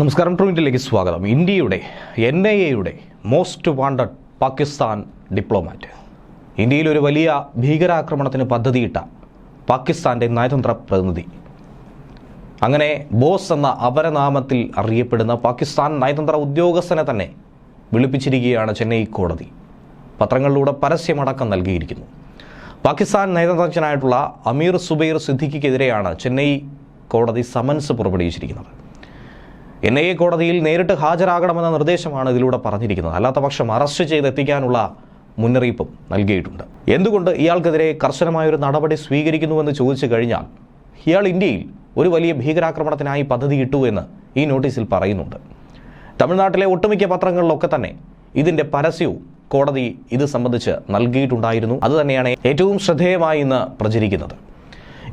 നമസ്കാരം. ട്രൂവിന്റിലേക്ക് സ്വാഗതം. ഇന്ത്യയുടെ എൻ ഐ എയുടെ മോസ്റ്റ് വാണ്ടഡ് പാകിസ്ഥാൻ ഡിപ്ലോമാറ്റ് ഇന്ത്യയിൽ ഒരു വലിയ ഭീകരാക്രമണത്തിന് പദ്ധതിയിട്ട പാകിസ്ഥാന്റെ നയതന്ത്ര പ്രതിനിധി. അങ്ങനെ ബോസ് എന്ന അപരനാമത്തിൽ അറിയപ്പെടുന്ന പാകിസ്ഥാൻ നയതന്ത്ര ഉദ്യോഗസ്ഥനെ തന്നെ വിളിപ്പിച്ചിരിക്കുകയാണ് ചെന്നൈ കോടതി. പത്രങ്ങളിലൂടെ പരസ്യമടക്കം നൽകിയിരിക്കുന്നു. പാകിസ്ഥാൻ നയതന്ത്രജ്ഞനായിട്ടുള്ള അമീർ സുബൈർ സിദ്ദിഖിക്കെതിരെയാണ് ചെന്നൈ കോടതി സമൻസ് പുറപ്പെടുവിച്ചിരിക്കുന്നത്. എൻ ഐ എ കോടതിയിൽ നേരിട്ട് ഹാജരാകണമെന്ന നിർദ്ദേശമാണ് ഇതിലൂടെ പറഞ്ഞിരിക്കുന്നത്. അല്ലാത്തപക്ഷം അറസ്റ്റ് ചെയ്തെത്തിക്കാനുള്ള മുന്നറിയിപ്പും നൽകിയിട്ടുണ്ട്. എന്തുകൊണ്ട് ഇയാൾക്കെതിരെ കർശനമായൊരു നടപടി സ്വീകരിക്കുന്നുവെന്ന് ചോദിച്ചു കഴിഞ്ഞാൽ ഇയാൾ ഇന്ത്യയിൽ ഒരു വലിയ ഭീകരാക്രമണത്തിനായി പദ്ധതിയിട്ടു എന്ന് ഈ നോട്ടീസിൽ പറയുന്നുണ്ട്. തമിഴ്നാട്ടിലെ ഒട്ടുമിക്ക പത്രങ്ങളിലൊക്കെ തന്നെ ഇതിന്റെ പരസ്യവും കോടതി ഇത് സംബന്ധിച്ച് നൽകിയിട്ടുണ്ടായിരുന്നു. അതുതന്നെയാണ് ഏറ്റവും ശ്രദ്ധേയമായി ഇന്ന് പ്രചരിക്കുന്നത്.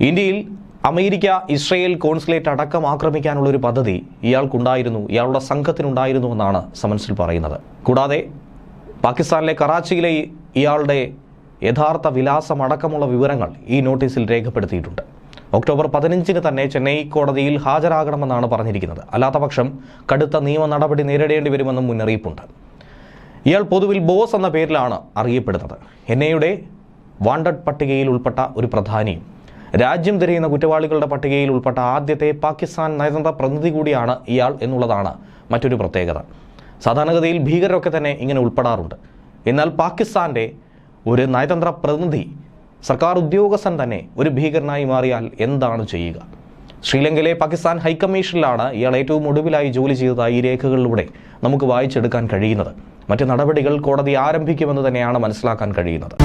ഇന്ത്യയിൽ അമേരിക്ക ഇസ്രയേൽ കോൺസുലേറ്റ് അടക്കം ആക്രമിക്കാനുള്ള ഒരു പദ്ധതി ഇയാൾക്കുണ്ടായിരുന്നു ഇയാളുടെ സംഘത്തിനുണ്ടായിരുന്നു എന്നാണ് സമൻസിൽ പറയുന്നത്. കൂടാതെ പാകിസ്ഥാനിലെ കറാച്ചിയിലെ ഇയാളുടെ യഥാർത്ഥ വിലാസം അടക്കമുള്ള വിവരങ്ങൾ ഈ നോട്ടീസിൽ രേഖപ്പെടുത്തിയിട്ടുണ്ട്. ഒക്ടോബർ പതിനഞ്ചിന് തന്നെ ചെന്നൈ കോടതിയിൽ ഹാജരാകണമെന്നാണ് പറഞ്ഞിരിക്കുന്നത്. അല്ലാത്തപക്ഷം കടുത്ത നിയമ നടപടി നേരിടേണ്ടി വരുമെന്നും മുന്നറിയിപ്പുണ്ട്. ഇയാൾ പൊതുവിൽ ബോസ് എന്ന പേരിലാണ് അറിയപ്പെടുന്നത്. എൻ വാണ്ടഡ് പട്ടികയിൽ ഉൾപ്പെട്ട ഒരു പ്രധാനിയും രാജ്യം തിരയുന്ന കുറ്റവാളികളുടെ പട്ടികയിൽ ഉൾപ്പെട്ട ആദ്യത്തെ പാകിസ്ഥാൻ നയതന്ത്ര പ്രതിനിധി കൂടിയാണ് ഇയാൾ എന്നുള്ളതാണ് മറ്റൊരു പ്രത്യേകത. സാധാരണഗതിയിൽ ഭീകരരൊക്കെ തന്നെ ഇങ്ങനെ ഉൾപ്പെടാറുണ്ട്. എന്നാൽ പാകിസ്ഥാന്റെ ഒരു നയതന്ത്ര പ്രതിനിധി സർക്കാർ ഉദ്യോഗസ്ഥൻ തന്നെ ഒരു ഭീകരനായി മാറിയാൽ എന്താണ് ചെയ്യുക? ശ്രീലങ്കയിലെ പാകിസ്ഥാൻ ഹൈക്കമ്മീഷനിലാണ് ഇയാൾ ഏറ്റവും ഒടുവിലായി ജോലി ചെയ്തതായി ഈ രേഖകളിലൂടെ നമുക്ക് വായിച്ചെടുക്കാൻ കഴിയുന്നത്. മറ്റ് നടപടികൾ കോടതി ആരംഭിക്കുമെന്ന് തന്നെയാണ് മനസ്സിലാക്കാൻ കഴിയുന്നത്.